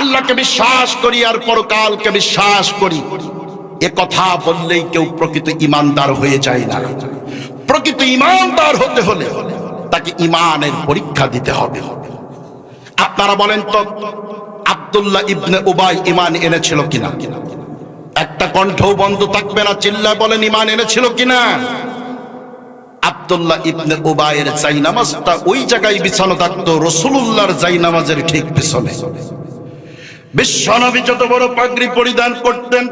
আল্লাহকে বিশ্বাস করি আর পরকালকে বিশ্বাস করি। এ কথা বললেই কেউ প্রকৃত ইমানদার হয়ে যায় না। প্রকৃত ইমানদার হতে হলে তাকে ইমানের পরীক্ষা দিতে হবে। আপনারা বলেন তো, আব্দুল্লাহ ইবনে উবাই ইমান এনেছিল কিনা? একটা কণ্ঠও বন্ধ থাকবে না চিল্লা বলেন, ইমান এনেছিল কিনা? আব্দুল্লাহ ইবনে উবাইয়ের জাইনামাজটা ওই জায়গায় বিছানো থাকতো, রসুলুল্লাহর জাইনামাজের ঠিক পিছনে। বিশ্বনবী যত বড় পাগড়ি পরিধান করতেন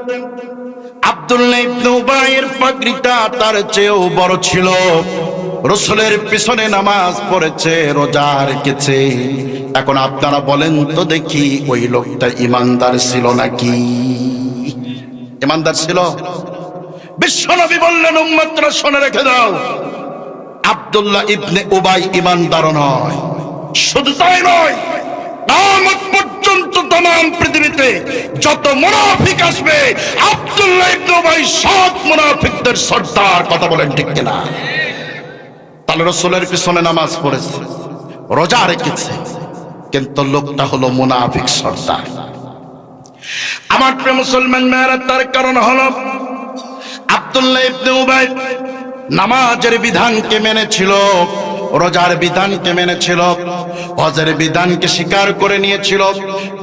আব্দুল্লাহ ইবনে পাগড়িটা তার চেয়েও বড় ছিল। রসুলের পিছনে নামাজ পড়েছে, রোজা রেখেছে। এখন আপনারা বলেন তো দেখি ওই লোকটা ইমানদার ছিল নাকি? ইমানদার ছিল? বিশ্বনবী বললেন উম্মতরা শুনে রেখে দাও। আব্দুল্লাহ ইবনে উবাই ইমানদার নয়, শুধু তাই নয় পর্যন্ত পৃথিবীতে যত আসবে সব মুনাফিকদের সর্দার, কথা বলেন ঠিক তাহলে পিছনে নামাজ পড়েছে, রোজা রেখেছে, কিন্তু লোকটা হলো মুনাফিক সর্দার। আমার মুসলমান মেয়েরা তার কারণ হলো আব্দুল্লাহ নামাজের বিধানকে মেনেছিল। রোজার বিধানকে মেনেছিল, হজের বিধানকে স্বীকার করে নিয়েছিল।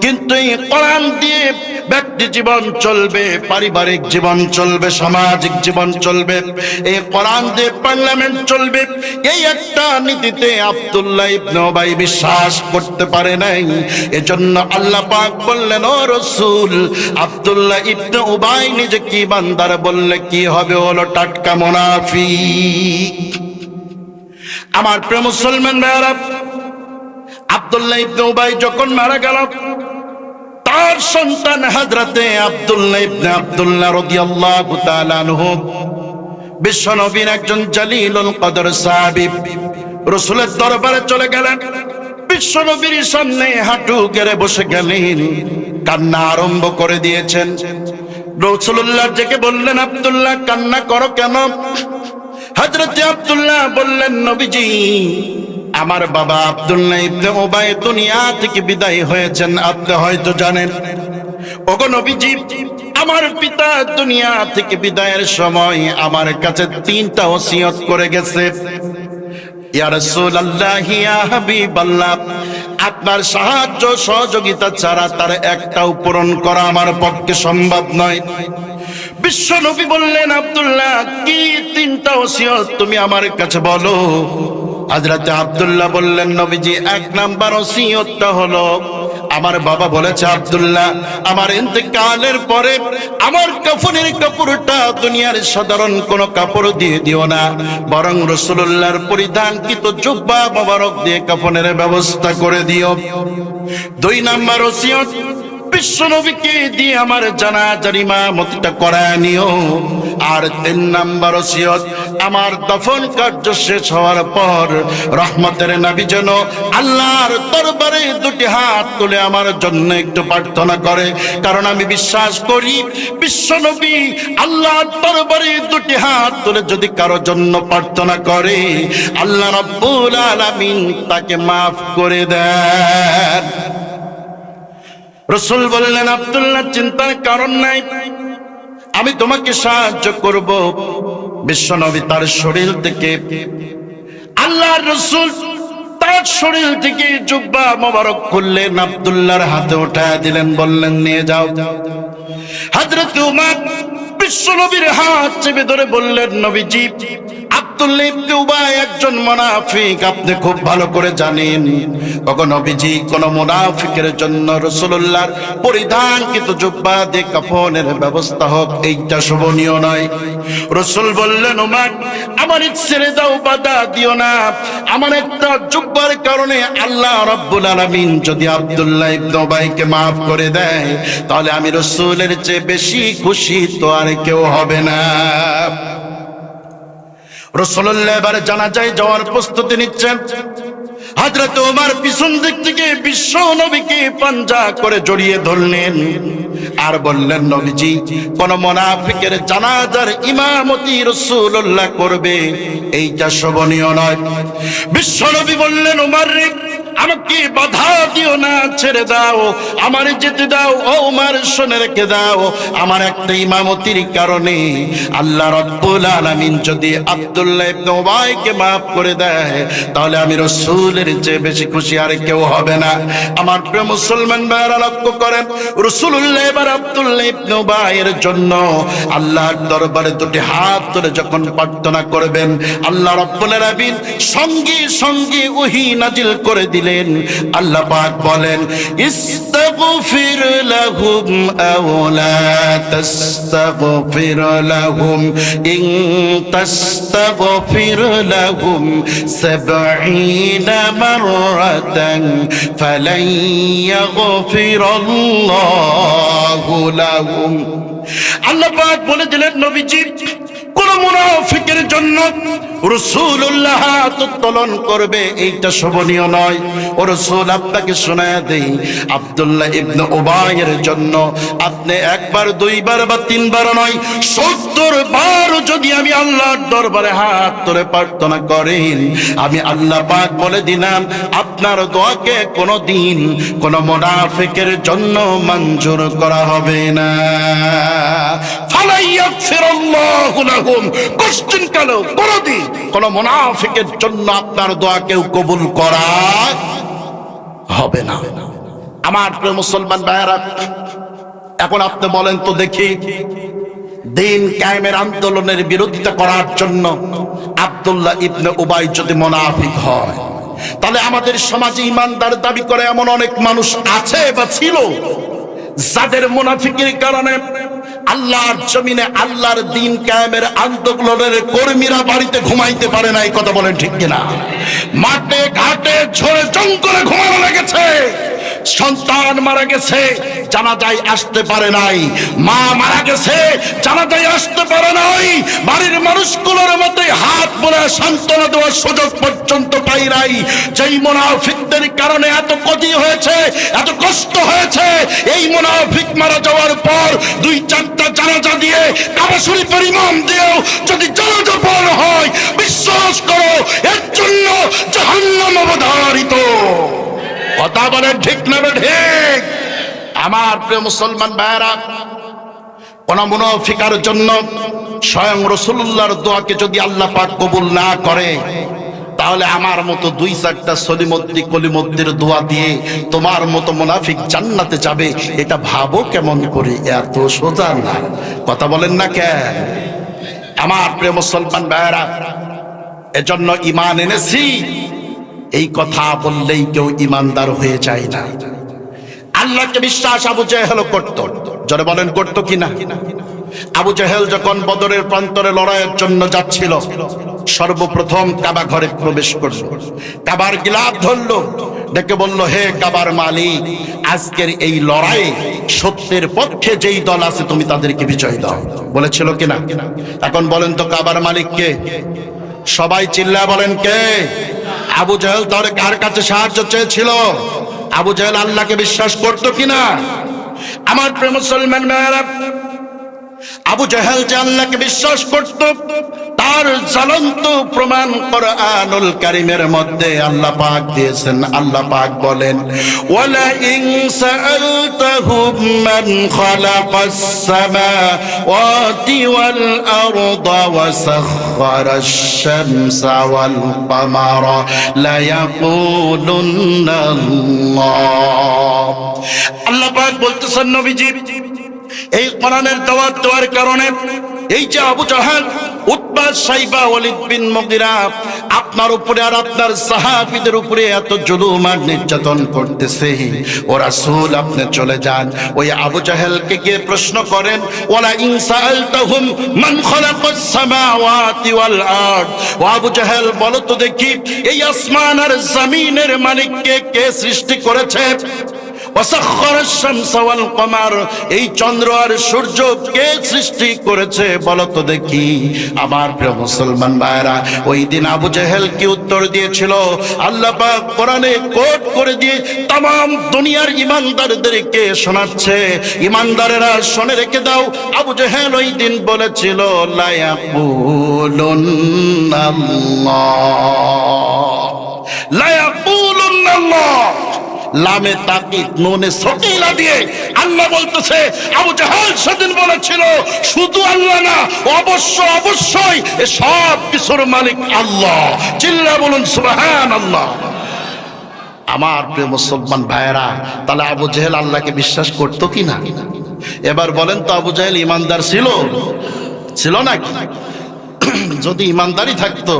কিন্তু এই কোরআন দিয়ে ব্যক্তি জীবন চলবে, পারিবারিক জীবন চলবে, সামাজিক জীবন চলবে। এই কোরআন দিয়ে পার্লামেন্ট চলবে। এই একটা নীতিতে আব্দুল্লাহ ইবনে উবাই বিশ্বাস করতে পারে নাই। এজন্য আল্লাহ পাক বললেন, ও রসুল, আব্দুল্লাহ ইবনে উবাই নিজে কি বান্দার বললে কি হবে? হলো টাটকা মুনাফিক। আমার প্রিয় মুসলমান ভাইয়ারা, আব্দুল্লাহ ইবনে উবাই যখন মারা গেল, তার সন্তান হাজরাতে আব্দুল্লাহ ইবনে আব্দুল্লাহ রাদিয়াল্লাহু তাআলা আনহু বিশ্বনবীর একজন জালিলুল কদর সাহাবী রসুলের দরবারে চলে গেলেন। বিশ্বনবীর সামনে হাঁটু গেড়ে বসে গেলেন, কান্না আরম্ভ করে দিয়েছেন। রসুল্লাহ জেকে বললেন, আব্দুল্লাহ, কান্না করো কেন? হজরত আব্দুল্লাহ বললেন, নবীজি, আমার বাবা আব্দুল্লাহ ইবনে ওবাই দুনিয়া থেকে বিদায় হয়েছেন, আপনি হয়তো জানেন। ওগো নবীজি, আমার পিতা দুনিয়া থেকে বিদায়ের সময় আমার কাছে তিনটা ওসিয়ত করে গেছে। ইয়া রাসূলুল্লাহ, ইয়া হাবিবাল্লাহ, আপনার সাহায্য সহযোগিতা ছাড়া তার একটাও পূরণ করা আমার পক্ষে সম্ভব নয়। বিশ্ব নবী বললেন, আব্দুল্লাহ, কি তিনটা ওসিয়ত তুমি আমার কাছে বলো? হাজরাতে আব্দুল্লাহ বললেন, নবীজি, এক নাম্বার ওসিয়তটা হলো, আমার বাবা বলেছে, আব্দুল্লাহ, আমার ইন্তেকালের পরে আমার কাফনের কাপড়টা দুনিয়ার সাধারণ কোন কাপড় দিয়ে দিও না। বরং রসুল্লাহর পরিধানকৃত জুব্বা মোবারক দিয়ে কাফনের ব্যবস্থা করে দিও। দুই নাম্বার ওসিয়ত বিশ্ব নবীকে দিয়ে আমার জানা জানাজার ইমামতিটা করায় নিও। আর তিন নাম্বার ওসিয়ত, আমার দফন কার্য শেষ হওয়ার পর রহমতের নবী যেন আল্লাহর দরবারে দুটি হাত তুলে আমার জন্য একটু প্রার্থনা করে। কারণ আমি বিশ্বাস করি, বিশ্ব নবী আল্লাহর দরবারে দুটি হাত তুলে যদি কারও জন্য প্রার্থনা করে, আল্লাহ রব্বুল আলামিন তাকে মাফ করে দেন। রসুল বললেন, আব্দুল্লাহ, চিন্তার কারণ নাই। আমি তোমাকে সাহায্য করব। বিশ্বনবী তার শরীর থেকে, আল্লাহর রসুল তার শরীর থেকে জুব্বা মোবারক করলেন আব্দুল্লাহর হাতে উঠায় দিলেন, বললেন, নিয়ে যাও। হাজরত উমার বিশ্বনবীর হাত চেপে ধরে বললেন, নবীজি আব্দুল্লাহ ইবনে একজন মুনাফিক, আপনি খুব ভালো করে জানেন। ওগো নবীজি মুনাফিকের জন্য রাসূলুল্লাহর পরিধানকৃত জুব্বা দিয়ে কাফনের ব্যবস্থা হোক, এইটা শোভনীয় নয়। রাসূল বললেন, উমার, আমার ছেড়ে দাও, বাধা দিও না। আমার একটা জুব্বার কারণে আল্লাহ রাব্বুল আলামিন যদি আব্দুল্লাহ ইবনে উবাইকে করে দেয়, তাহলে আমি রাসূলের চেয়ে বেশি খুশি তো আর কেউ হবে না। রসল্লাহ এবারে জানা যায় যাওয়ার প্রস্তুতি নিচ্ছেন। হাজরত ওমার পিছন দিক থেকে বিশ্ব নবীকে পাঞ্জা করে জড়িয়ে ধরলেন আর বললেন, নবীজি, কোন মোনাফিকের জানাজার ইমামতি রসুল্লাহ করবে, এইটা শোভনীয় নয়। বিশ্ব নবী বললেন, উমার রে আমাকে বাধা দিও না, ছেড়ে দাও। আমার যেতে দাও, ও আমার শুনে রেখে দাও। আমার একটা ইমামতির কারণে আল্লাহ রব্বুল আলামিন যদি আব্দুল্লাহ ইবনে উবাইকে maaf করে দেয়, তাহলে আমি রসুলের চেয়ে বেশি খুশি আর কেউ হবে না। আমার প্রিয় মুসলমান ভাইরা লক্ষ্য করেন রসুল্লাহ এবার আব্দুল্লাহ ইবনে উবাইয়ের জন্য আল্লাহর দরবারে দুটি হাত ধরে যখন প্রার্থনা করবেন, আল্লাহ রব্বুল আলামিন সঙ্গে সঙ্গে ওহি নাজিল করে দিলেন। আল্লাহ পাক বলেন, ইস্তাগফির লাহুম আও লা তাস্তাগফির লাহুম, ইন তাস্তাগফির লাহুম সাবঈনা মাররাতান ফালান ইয়াগফিরাল্লাহু লাহুম। আল্লাহ পাক বলে দিলেন, নবীজি, কোন মুনাফিকের জন্য রসুল্লাহ উত্তোলন করবে, এইটা শোভনীয় নয়। ও রসুল, আপনাকে শোনায় দেই, আব্দুল্লাহ ইবনে ওবায়ের জন্য আপনি একবার, দুইবার বা তিনবার নয়, সত্তর বার যদি আমি আল্লাহর দরবারে হাত ধরে প্রার্থনা করেন, আমি আল্লাহ পাক বলে দিলাম, আপনার দোয়াকে কোনো দিন কোনো মোনাফিকের জন্য মঞ্জুর করা হবে না। কোশ্চেন কেন কোনদিন কোন মুনাফিকের জন্য আপনার দোয়া কেউ কবুল করা হবে না। আমার প্রিয় মুসলমান ভাইয়েরা, এখন আপনি বলেন তো দেখি, দিন কায়েমের আন্দোলনের বিরোধিতা করার জন্য আব্দুল্লাহ ইবনে উবাই যদি মোনাফিক হয়, তাহলে আমাদের সমাজে ইমানদার দাবি করে এমন অনেক মানুষ আছে বা ছিল যাদের মুনাফিকের কারণে আল্লাহর জমিনে আল্লাহর দিন কায়েমের আন্দোলনের কর্মীরা বাড়িতে ঘুমাইতে পারে না এই কথা বলেন ঠিক কিনা? মাঠে, ঘাটে, ঝরে জঙ্গলে ঘুমানো লেগেছে। সন্তান মারা গেছে, জানাজায় আসতে পারে নাই। মা মারা গেছে, জানাজায় আসতে পারে নাই। বাড়ির মানুষগুলোর মধ্যে হাত বলে সান্ত্বনা দেওয়ার সুযোগ পর্যন্ত পাই নাই। যেই মুনাফিকদের কারণে এত ক্ষতি হয়েছে, এত কষ্ট হয়েছে, এই মুনাফিক মারা যাওয়ার পর দুই চারটা জানাজা দিয়ে, কাবাসুরি পরিমাণ দিয়েও যদি কথা বলেন ঠিক না ঠিক। আমার প্রিয় মুসলমান ভাইয়েরা, কোন মুনাফিকার জন্য স্বয়ং রসুল্লাহর দোয়াকে যদি আল্লাহ পাক কবুল না করে, তাহলে আমার মতো দুই চারটা সলিমদ্দি কলিমদ্দির দোয়া দিয়ে তোমার মতো মুনাফিক জান্নাতে যাবে, এটা ভাবো কেমন করে? এত সোজা না। কথা বলেন না কেন? আমার প্রিয় মুসলমান ভাইয়েরা, এজন্য ইমান এনেছি। এই কথা বললেই কেউ ইমানদার হয়ে যায় না। আল্লাহকে বিশ্বাস আবু জেহেল করত। জনে বলেন, করতো কিনা? আবু জেহেল যখন বদরের প্রান্তরে লড়াইয়ের জন্য যাচ্ছিল, সর্বপ্রথম কাবা ঘরে প্রবেশ করল। কাবার গিলাপ ধরলো, ডেকে বলল, হে কাবার মালিক, আজকের এই লড়াই সত্যের পক্ষে যেই দল আছে, তুমি তাদেরকে বিজয় দাও। বলেছিল কিনা? এখন বলেন তো কাবার মালিককে। সবাই চিল্লা বলেন, কে? আবু জাহেল তাহলে কার কাছে সাহায্য চেয়েছিল? আবু জাহেল আল্লাহকে বিশ্বাস করতো কিনা? আমার প্রেম সলমান মেয়েরা আবু জাহেল যে আল্লাহকে বিশ্বাস করত তার জ্বলন্ত প্রমাণ কোরআনুল কারিমের মধ্যে আল্লাহ পাক দিয়েছেন। আল্লাহ পাক বলেন ওয়ালা ইন সাআলতাহুম মান খালাকাস সামাওয়াতি ওয়াল আরদা ওয়া সাখখারাশ শামসা ওয়াল কামারা লা ইয়াকুলুন্না আল্লাহ আল্লাহ পাক বলতেছেন নবীজি, এই কোরআনের দাওয়াত দেওয়ার কারণে এই যে আবু জাহাল সাইবা আপনার উপরে আর আপনার সাহাবীদের উপরে এত জুলুম আর নির্যাতন করতেছে। ও রাসূল, আপনি চলে যান। ওই আবু জাহেলকে গিয়ে প্রশ্ন করেন, ওয়ালা ইন ও আবু জাহেল তো দেখি, এই আসমান আর জমিনের মালিককে কে সৃষ্টি করেছে? এই চন্দ্র আর সূর্য কে সৃষ্টি করেছে বলো তো দেখি। আমার প্রিয় মুসলমান ভাইরা ওই দিন আবু জেহেল কি উত্তর দিয়েছিল? আল্লাহ কোরআনে কোট করে দিয়ে তাম দুনিয়ার ইমানদারদেরকে শোনাচ্ছে। ইমানদারেরা শোনে রেখে দাও, আবু জেহেল ওই দিন বলেছিল লায়াকুলুন আল্লাহ লা ইয়াকুলুন্নাল্লাহ। লামে তাকিদ, নুনে সকিলা দিয়ে আল্লাহ বলতেছে, আবু জাহাল সেদিন বলেছিল, শুধু আল্লাহ না, অবশ্য, অবশ্যই সব কিছুর মালিক আল্লাহ। চিল্লা বলুন সুবহান আল্লাহ আমার প্রিয় মুসলমান ভাইয়েরা, তাহলে আবু জেহেল আল্লাহকে বিশ্বাস করতো কি না এবার বলেন তো, আবু জাহেল ইমানদার ছিল? ছিল না নাকি? যদি ইমানদারি থাকতো,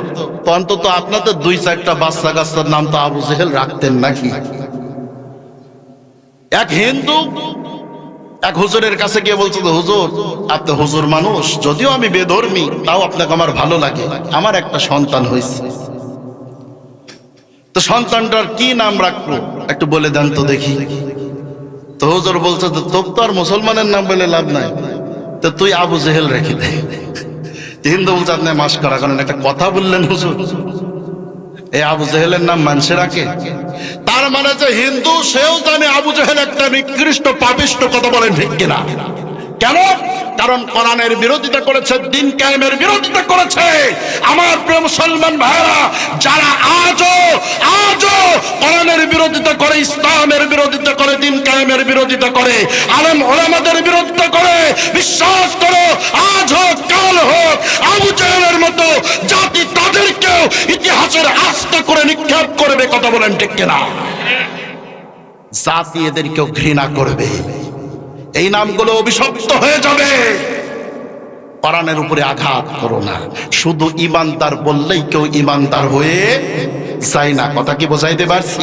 তো অন্তত আপনাদের দুই চারটা বাচ্চা কাচ্চার নাম তো আবু জেহেল রাখতেন নাকি? এক হিন্দু এক হুজুরের কাছে গিয়ে বলছে যে, হুজুর আপনি হুজুর মানুষ যদিও আমি বেধর্মী তাও আপনাকে আমার ভালো লাগে। আমার একটা সন্তান হয়েছে। তো সন্তানটার কি নাম রাখব? একটু বলে দেন তো দেখি। তো হুজুর বলছে তো তোর তো আর মুসলমানের নাম বলে লাভ নাই। তো তুই আবু জেহেল রেখে দে। হিন্দু বলছে আপনি মাস করা কারণ একটা কথা বললেন হুজুর। এই আবু জেহেলের নাম মানসে রাখে তার মানে যে হিন্দু, সেও জানে আবু জেহেল একটা নিকৃষ্ট, পাপিষ্ট কথা বলেন ঠিক কিনা। কেন? কারণ কোরআনের বিরোধিতা করেছে, দিন কায়েমের বিরোধিতা করেছে। আমার প্রিয় মুসলমান ভাইরা যারা আজও আজও কোরআনের বিরোধিতা করে, ইসলামের বিরোধিতা করে, দিন কায়েমের বিরোধিতা করে, আলেম ওলামাদের বিরোধিতা করে, বিশ্বাস করো, আজ হোক, কাল হোক, আবু জাহেলের মতো জাতি ইতিহাসের আস্থা করে নিক্ষেপ করবে, কথা বলেন ঠিক কিনা? জাতি এদেরকেও ঘৃণা করবে। এই নামগুলো অভিশপ্ত হয়ে যাবে। পরানের উপরে আঘাত করো না। শুধু ইমানদার বললেই কেউ ইমানদার হয়ে যায় না। কথা কি বোঝাইতে পারছি?